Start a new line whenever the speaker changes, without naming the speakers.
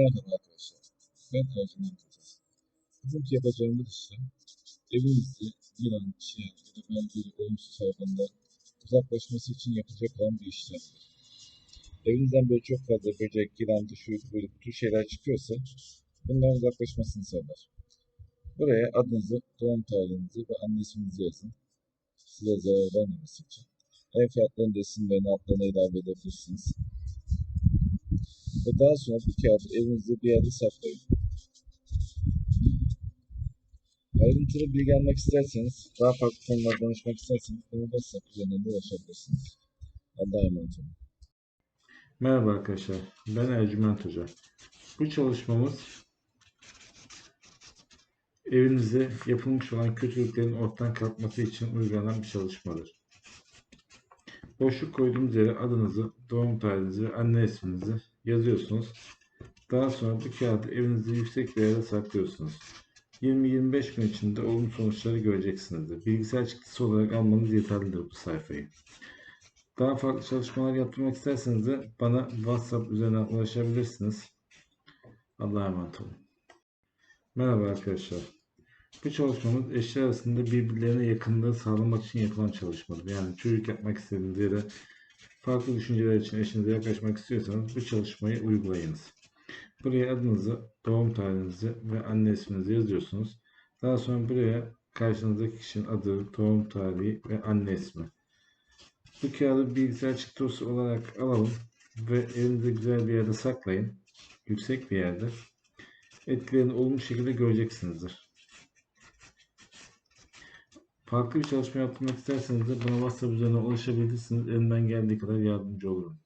Merhaba arkadaşlar. Ben Ercüment Hoca. Bugünkü yapacağımız işlem evinizde yılan, çiyan ya da benzeri olumsuz hayvanlar uzaklaşması için yapılacak olan bir işlemdir. Evinizden böyle çok fazla böcek, yılan, dışı, böyle bu tür şeyler çıkıyorsa bunların uzaklaşmasını sağlar. Buraya adınızı, doğum tarihinizi ve anne isminizi yazın. Size zarar vermemesi için. Ev fiyatlarının da isimlerini altlarına ilave edebilirsiniz. Ve daha sonra bu kağıdı evinizde bir yerde saklayın. Ayrıntılı bilgi almak isterseniz, daha farklı konularda danışmak isterseniz bana WhatsApp üzerinden de ulaşabilirsiniz. Allah'a emanet olun.
Merhaba arkadaşlar, ben Ercüment Hoca. Bu çalışmamız evinizde yapılmış olan kötülüklerin ortadan kalkması için uygulanan bir çalışmadır. Boşluk koyduğumuz yere adınızı, doğum tarihinizi anne isminizi yazıyorsunuz. Daha sonra bu kağıdı evinizde yüksek bir yere saklıyorsunuz. 20-25 gün içinde olumlu sonuçları göreceksinizdir. Bilgisayar çıktısı olarak almanız yeterlidir bu sayfayı. Daha farklı çalışmalar yaptırmak isterseniz de bana WhatsApp üzerinden ulaşabilirsiniz. Allah'a emanet olun. Merhaba arkadaşlar. Bu çalışmamız eşler arasında birbirlerine yakınlığı sağlamak için yapılan çalışmadır. Yani çocuk yapmak istediğiniz ya da farklı düşünceler için eşinize yaklaşmak istiyorsanız bu çalışmayı uygulayınız. Buraya adınızı, doğum tarihinizi ve anne isminizi yazıyorsunuz. Daha sonra buraya karşınızdaki kişinin adı, doğum tarihi ve anne ismi. Bu kağıdı bilgisayar çıktısı olarak alalım ve elinizde güzel bir yerde saklayın. Yüksek bir yerde. Etkilerini olumlu şekilde göreceksinizdir. Farklı bir çalışma yaptırmak isterseniz de bana WhatsApp üzerinden ulaşabilirsiniz. Elimden geldiği kadar yardımcı olurum.